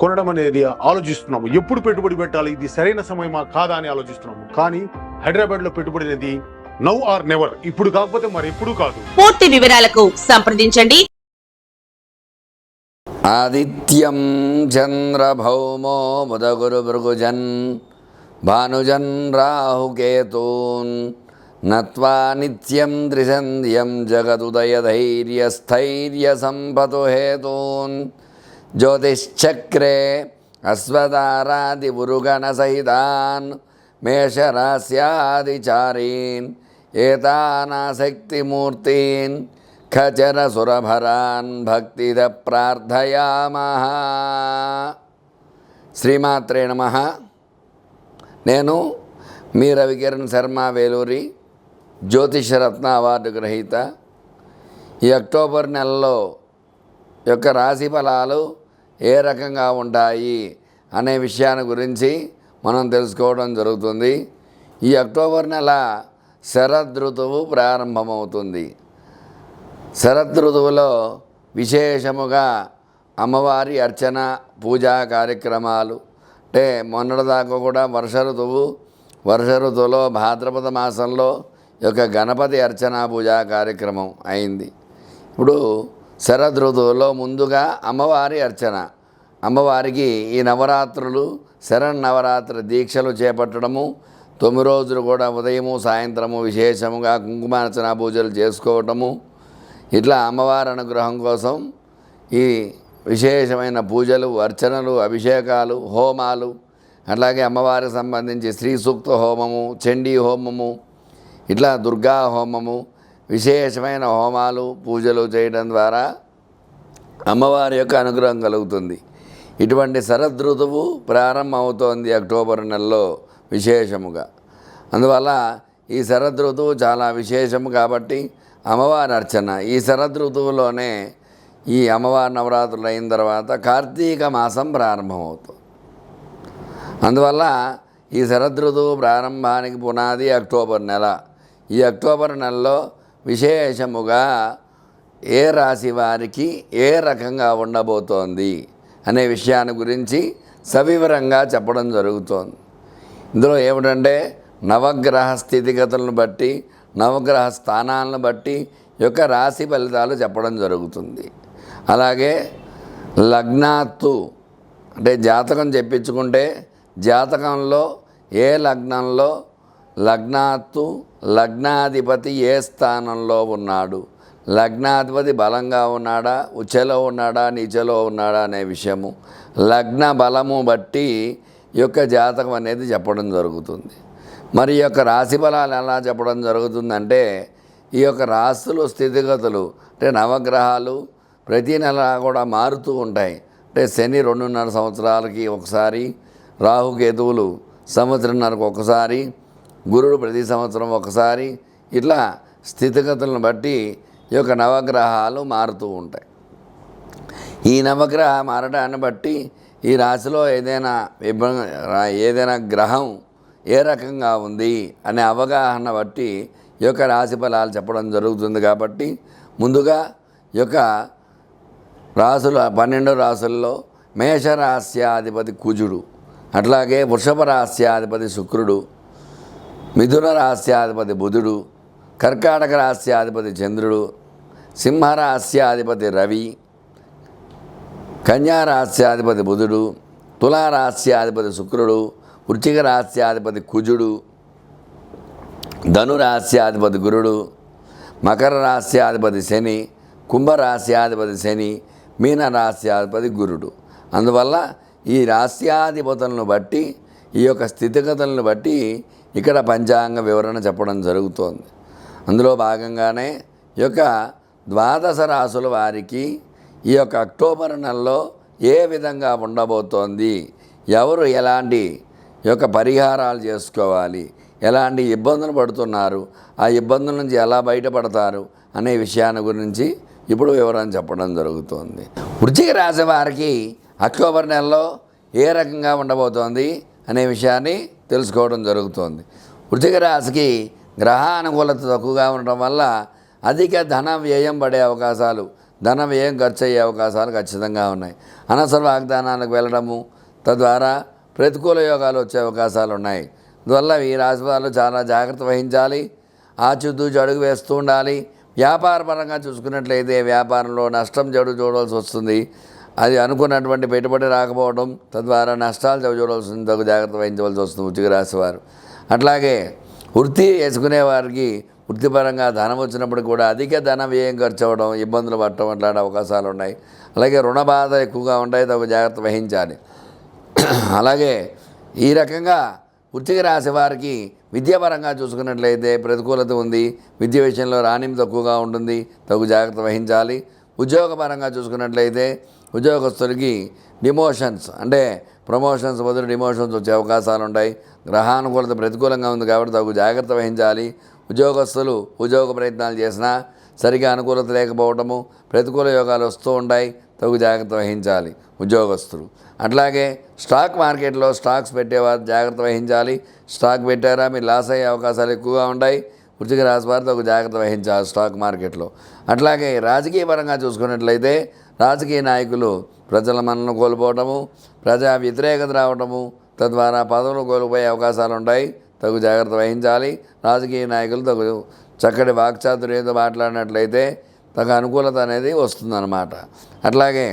కొనడం అనేది ఆలోచిస్తున్నాము. ఎప్పుడు పెట్టుబడి పెట్టాలి? ఇది సరైన సమయమా? కాదా అని ఆలోచిస్తున్నాము. కానీ హైదరాబాద్లో పెట్టుబడి అనేది నవ్ ఆర్ నెవర్. ఇప్పుడు కాకపోతే మరి ఎప్పుడు కాదు. పూర్తి వివరాలకు సంప్రదించండి. ఆదిత్యం చంద్రభౌమో బుధగురుభృగుజన్ భానుజన్ రాహుకేతూన్ నత్వా నిత్యం త్రిసంధ్యం జగదుదయధైర్యస్థైర్యసంపతు హేతూన్. జ్యోతిశ్చక్రే అశ్వధారాది ఉరుగణ సహితాన్ మేషరాస్యాదిచారీన్ ఏతానాశక్తిమూర్తీన్ ఖచరసురభరాన్ భక్తిద ప్రార్థయామహ శ్రీమాత్రే నమ నేను మీ రవికిరణ్ శర్మ వేలూరి జ్యోతిషరత్న అవార్డు గ్రహీత. ఈ అక్టోబర్ నెలలో యొక్క రాశి ఫలాలు ఏ రకంగా ఉంటాయి అనే విషయాన్ని గురించి మనం తెలుసుకోవడం జరుగుతుంది. ఈ అక్టోబర్ నెల శరదృతువు ప్రారంభమవుతుంది. శరదృతువులో విశేషముగా అమ్మవారి అర్చన పూజా కార్యక్రమాలు. అంటే మొన్నటిదాకా కూడా వర్ష ఋతువు వర్ష ఋతువులో భాద్రపద మాసంలో యొక్క గణపతి అర్చన పూజా కార్యక్రమం అయింది. ఇప్పుడు శరద్ ఋతువులో ముందుగా అమ్మవారి అర్చన. అమ్మవారికి ఈ నవరాత్రులు శరణ్ నవరాత్రి దీక్షలు చేపట్టడము తొమ్మిది రోజులు కూడా ఉదయము సాయంత్రము విశేషముగా కుంకుమార్చన పూజలు చేసుకోవటము. ఇట్లా అమ్మవారి అనుగ్రహం కోసం ఈ విశేషమైన పూజలు అర్చనలు అభిషేకాలు హోమాలు అట్లాగే అమ్మవారికి సంబంధించి శ్రీ సూక్త హోమము చండీ హోమము ఇట్లా దుర్గా హోమము విశేషమైన హోమాలు పూజలు చేయడం ద్వారా అమ్మవారి యొక్క అనుగ్రహం కలుగుతుంది. ఇటువంటి శరద్ ఋతువు ప్రారంభమవుతోంది అక్టోబర్ నెలలో విశేషముగా. అందువల్ల ఈ శరద్ ఋతువు చాలా విశేషము కాబట్టి అమ్మవారి అర్చన. ఈ శరద్ ఋతువులోనే ఈ అమ్మవారి నవరాత్రులు అయిన తర్వాత కార్తీక మాసం ప్రారంభమవుతుంది. అందువల్ల ఈ శరద్ ఋతువు ప్రారంభానికి పునాది అక్టోబర్ నెల. ఈ అక్టోబర్ నెలలో విశేషముగా ఏ రాశి వారికి ఏ రకంగా ఉండబోతోంది అనే విషయాన్ని గురించి సవివరంగా చెప్పడం జరుగుతోంది. ఇందులో ఏమిటంటే నవగ్రహ స్థితిగతులను బట్టి నవగ్రహ స్థానాలను బట్టి యొక్క రాశి ఫలితాలు చెప్పడం జరుగుతుంది. అలాగే లగ్నాత్తు అంటే జాతకం చెప్పించుకుంటే జాతకంలో ఏ లగ్నంలో లగ్నాత్తు లగ్నాధిపతి ఏ స్థానంలో ఉన్నాడు? లగ్నాధిపతి బలంగా ఉన్నాడా? ఉచలో ఉన్నాడా? నీచలో ఉన్నాడా అనే విషయము. లగ్న బలము బట్టి ఈ యొక్క జాతకం అనేది చెప్పడం జరుగుతుంది. మరి ఈ యొక్క రాశి బలాలు ఎలా చెప్పడం జరుగుతుందంటే ఈ యొక్క రాశులు స్థితిగతులు అంటే నవగ్రహాలు ప్రతి నెల కూడా మారుతూ ఉంటాయి. అంటే శని రెండున్నర సంవత్సరాలకి ఒకసారి రాహుకేతువులు సంవత్సరంన్నరకు ఒకసారి గురుడు ప్రతి సంవత్సరం ఒకసారి ఇట్లా స్థితిగతులను బట్టి ఈ యొక్క నవగ్రహాలు మారుతూ ఉంటాయి. ఈ నవగ్రహ మారడాన్ని బట్టి ఈ రాశిలో ఏదైనా ఇబ్బంది ఏదైనా గ్రహం ఏ రకంగా ఉంది అనే అవగాహన బట్టి ఈ యొక్క రాశి ఫలాలు చెప్పడం జరుగుతుంది కాబట్టి ముందుగా ఈ యొక్క రాసుల పన్నెండు రాసుల్లో మేషరాస్యాధిపతి కుజుడు అట్లాగే వృషభ రాస్యాధిపతి శుక్రుడు మిథున రహస్యాధిపతి బుధుడు కర్కాటక రహస్యాధిపతి చంద్రుడు సింహ రహస్యాధిపతి రవి కన్యా రహస్యాధిపతి బుధుడు తులారాస్యాధిపతి శుక్రుడు వృచ్చిక రహస్యాధిపతి కుజుడు ధను రహస్యాధిపతి గురుడు మకర రహస్యాధిపతి శని కుంభ రహస్యాధిపతి శని మీన రహస్యాధిపతి గురుడు. అందువల్ల ఈ రహస్యాధిపతులను బట్టి ఈ యొక్క స్థితిగతులను బట్టి ఇక్కడ పంచాంగ వివరణ చెప్పడం జరుగుతోంది. అందులో భాగంగానే ఈ యొక్క ద్వాదశ రాసుల వారికి ఈ యొక్క అక్టోబర్ నెలలో ఏ విధంగా ఉండబోతోంది ఎవరు ఎలాంటి యొక్క పరిహారాలు చేసుకోవాలి ఎలాంటి ఇబ్బందులు పడుతున్నారు ఆ ఇబ్బందుల నుంచి ఎలా బయటపడతారు అనే విషయాన్ని గురించి ఇప్పుడు వివరణ చెప్పడం జరుగుతోంది. వృచ్చిక రాశి వారికి అక్టోబర్ నెలలో ఏ రకంగా ఉండబోతోంది అనే విషయాన్ని తెలుసుకోవడం జరుగుతోంది. వృశ్చిక రాశికి గ్రహ అనుకూలత తక్కువగా ఉండటం వల్ల అధిక ధన వ్యయం పడే అవకాశాలు ధన వ్యయం ఖర్చు అయ్యే అవకాశాలు ఖచ్చితంగా ఉన్నాయి. అనవసర వాగ్దానాలకు వెళ్ళడము తద్వారా ప్రతికూల యోగాలు వచ్చే అవకాశాలు ఉన్నాయి. అందువల్ల ఈ రాశి వాళ్ళు చాలా జాగ్రత్త వహించాలి. ఆచితూచి అడుగు వేస్తూ ఉండాలి. వ్యాపారపరంగా చూసుకున్నట్లయితే వ్యాపారంలో నష్టం చెడు చూడవలసి వస్తుంది. అది అనుకున్నటువంటి పెట్టుబడి రాకపోవడం తద్వారా నష్టాలు చవి తగు జాగ్రత్త వహించవలసి వస్తుంది ఉచిక రాశివారు అట్లాగే వృత్తి వేసుకునే వారికి వృత్తిపరంగా ధనం వచ్చినప్పుడు కూడా అధిక ధన వ్యయం ఖర్చు అవ్వడం ఇబ్బందులు పడటం అట్లాంటి అవకాశాలు ఉన్నాయి. అలాగే రుణ బాధ ఎక్కువగా ఉంటాయి తగు జాగ్రత్త వహించాలి. అలాగే ఈ రకంగా వృత్తికి రాసే వారికి విద్యాపరంగా చూసుకున్నట్లయితే ప్రతికూలత ఉంది విద్య విషయంలో రాణింపు తక్కువగా ఉంటుంది తగు జాగ్రత్త వహించాలి. ఉద్యోగపరంగా చూసుకున్నట్లయితే ఉద్యోగస్తులకి డిమోషన్స్ అంటే ప్రమోషన్స్ బదులు డిమోషన్స్ వచ్చే అవకాశాలు ఉంటాయి. గ్రహానుకూలత ప్రతికూలంగా ఉంది కాబట్టి తగు జాగ్రత్త వహించాలి. ఉద్యోగస్తులు ఉద్యోగ ప్రయత్నాలు చేసినా సరిగా అనుకూలత లేకపోవటము ప్రతికూల యోగాలు వస్తూ ఉంటాయి. తగు జాగ్రత్త వహించాలి ఉద్యోగస్తులు. అట్లాగే స్టాక్ మార్కెట్లో స్టాక్స్ పెట్టేవారు జాగ్రత్త వహించాలి. స్టాక్ పెట్టారా మీరు లాస్ అయ్యే అవకాశాలు ఎక్కువగా ఉంటాయి. వృత్తిక రాశి వారితో ఒక జాగ్రత్త వహించాలి స్టాక్ మార్కెట్లో. అట్లాగే రాజకీయ పరంగా చూసుకున్నట్లయితే రాజకీయ నాయకులు ప్రజల మనను కోల్పోవటము ప్రజా వ్యతిరేకత రావటము తద్వారా పదవులు కోల్పోయే అవకాశాలు ఉంటాయి తగు జాగ్రత్త వహించాలి. రాజకీయ నాయకులు తగు చక్కటి వాక్చాతుర్యంతో మాట్లాడినట్లయితే తగు అనుకూలత అనేది వస్తుందన్నమాట. అట్లాగే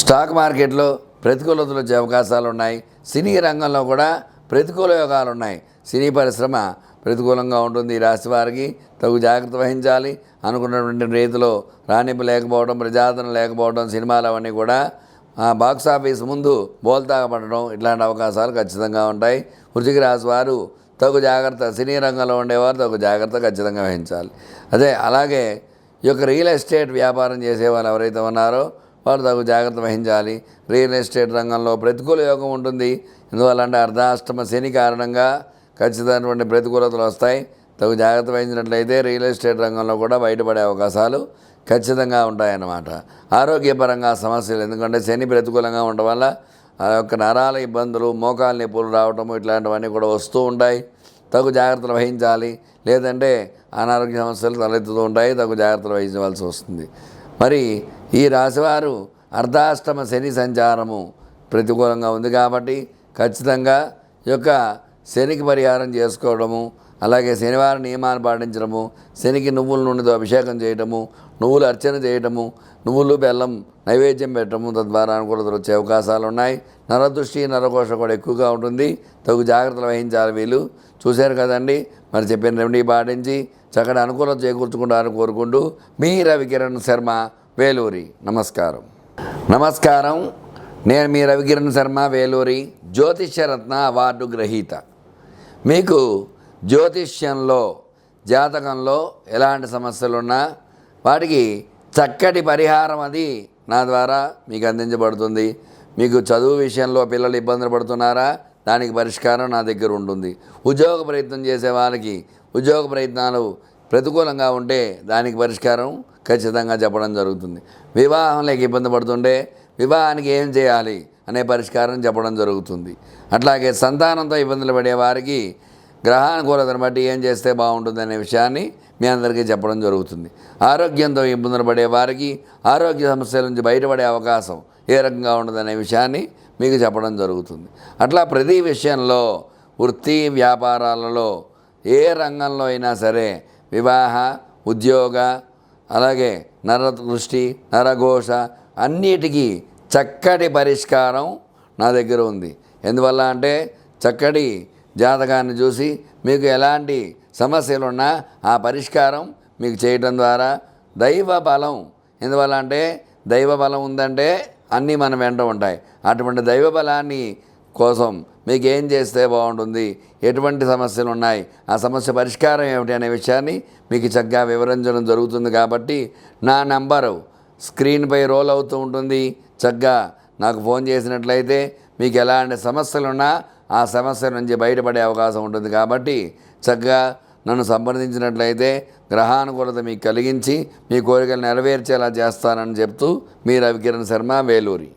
స్టాక్ మార్కెట్లో ప్రతికూలతలు వచ్చే అవకాశాలు ఉన్నాయి సినీ రంగంలో కూడా ప్రతికూల యోగాలు ఉన్నాయి సినీ పరిశ్రమ ప్రతికూలంగా ఉంటుంది ఈ రాశి వారికి. తగు జాగ్రత్త వహించాలి. అనుకున్నటువంటి రీతిలో రాణింపు లేకపోవడం ప్రజాదరణ లేకపోవడం సినిమాలు అవన్నీ కూడా ఆ బాక్స్ ఆఫీస్ ముందు బోల్తాగపడడం ఇట్లాంటి అవకాశాలు ఖచ్చితంగా ఉంటాయి. వృశ్చిక రాశి వారు తగు జాగ్రత్త సినీ రంగంలో ఉండేవారు తగు జాగ్రత్త ఖచ్చితంగా వహించాలి. అదే అలాగే ఈ యొక్క రియల్ ఎస్టేట్ వ్యాపారం చేసే వాళ్ళు ఎవరైతే ఉన్నారో వారు తగు జాగ్రత్త వహించాలి. రియల్ ఎస్టేట్ రంగంలో ప్రతికూల యోగం ఉంటుంది. ఎందువల్ల అంటే అర్ధాష్టమ శని కారణంగా ఖచ్చితమైనటువంటి ప్రతికూలతలు వస్తాయి. తగు జాగ్రత్త వహించినట్లయితే రియల్ ఎస్టేట్ రంగంలో కూడా బయటపడే అవకాశాలు ఖచ్చితంగా ఉంటాయన్నమాట. ఆరోగ్యపరంగా సమస్యలు ఎందుకంటే శని ప్రతికూలంగా ఉండడం వల్ల ఆ యొక్క నరాల ఇబ్బందులు మోకాలు నొప్పులు రావటము ఇట్లాంటివన్నీ కూడా వస్తూ ఉంటాయి. తగు జాగ్రత్తలు వహించాలి. లేదంటే అనారోగ్య సమస్యలు తలెత్తుతూ ఉంటాయి. తగు జాగ్రత్తలు వహించవలసి వస్తుంది. మరి ఈ రాశివారు అర్ధాష్టమ శని సంచారము ప్రతికూలంగా ఉంది కాబట్టి ఖచ్చితంగా ఈ యొక్క శనికి పరిహారం చేసుకోవడము అలాగే శనివారం నియమాలు పాటించడము శనికి నువ్వుల నూనెతో అభిషేకం చేయటము నువ్వులు అర్చన చేయటము నువ్వులు బెల్లం నైవేద్యం పెట్టడము తద్వారా అనుకూలతలు వచ్చే అవకాశాలు ఉన్నాయి. నరదృష్టి నరకోశ కూడా ఎక్కువగా ఉంటుంది. తగు జాగ్రత్తలు వహించాలి వీళ్ళు. చూశారు కదండి? మరి చెప్పిన రెమెడీ పాటించి చక్కటి అనుకూలత చేకూర్చుకుంటారని కోరుకుంటూ మీ రవికిరణ్ శర్మ వేలూరి. నమస్కారం. నమస్కారం. నేను మీ రవికిరణ్ శర్మ వేలూరి. జ్యోతిష్యరత్న అవార్డు గ్రహీత. మీకు జ్యోతిష్యంలో జాతకంలో ఎలాంటి సమస్యలున్నా వాటికి చక్కటి పరిహారం అది నా ద్వారా మీకు అందించబడుతుంది. మీకు చదువు విషయంలో పిల్లలు ఇబ్బందులు పడుతున్నారా? దానికి పరిష్కారం నా దగ్గర ఉంటుంది. ఉద్యోగ ప్రయత్నం చేసే వాళ్ళకి ఉద్యోగ ప్రయత్నాలు ప్రతికూలంగా ఉంటే దానికి పరిష్కారం ఖచ్చితంగా చెప్పడం జరుగుతుంది. వివాహం లేక ఇబ్బంది పడుతుంటే వివాహానికి ఏం చేయాలి? అనే పరిష్కారం చెప్పడం జరుగుతుంది. అట్లాగే సంతానంతో ఇబ్బందులు పడే వారికి గ్రహానుకూలతను బట్టి ఏం చేస్తే బాగుంటుంది అనే విషయాన్ని మీ అందరికీ చెప్పడం జరుగుతుంది. ఆరోగ్యంతో ఇబ్బందులు పడే వారికి ఆరోగ్య సమస్యల నుంచి బయటపడే అవకాశం ఏ రకంగా ఉండదనే విషయాన్ని మీకు చెప్పడం జరుగుతుంది. అట్లా ప్రతి విషయంలో వృత్తి వ్యాపారాలలో ఏ రంగంలో అయినా సరే వివాహ ఉద్యోగ అలాగే నర దృష్టి నరఘోష అన్నిటికీ చక్కటి పరిష్కారం నా దగ్గర ఉంది. ఎందువల్ల అంటే చక్కటి జాతకాన్ని చూసి మీకు ఎలాంటి సమస్యలు ఉన్నా ఆ పరిష్కారం మీకు చేయటం ద్వారా దైవ బలం. ఎందువల్ల అంటే దైవ బలం ఉందంటే అన్నీ మన వెంట ఉంటాయి. అటువంటి దైవ బలాన్ని కోసం మీకు ఏం చేస్తే బాగుంటుంది? ఎటువంటి సమస్యలు ఉన్నాయి? ఆ సమస్య పరిష్కారం ఏమిటి అనే విషయాన్ని మీకు చక్కగా వివరించడం జరుగుతుంది కాబట్టి నా నంబరు స్క్రీన్పై రోల్ అవుతూ ఉంటుంది. చక్కగా నాకు ఫోన్ చేసినట్లయితే మీకు ఎలాంటి సమస్యలున్నా ఆ సమస్య నుంచి బయటపడే అవకాశం ఉంటుంది. కాబట్టి చక్కగా నన్ను సంప్రదించినట్లయితే గ్రహానుకూలత మీకు కలిగించి మీ కోరికలు నెరవేర్చేలా చేస్తానని చెప్తూ మీ రవికిరణ్ శర్మ వేలూరి.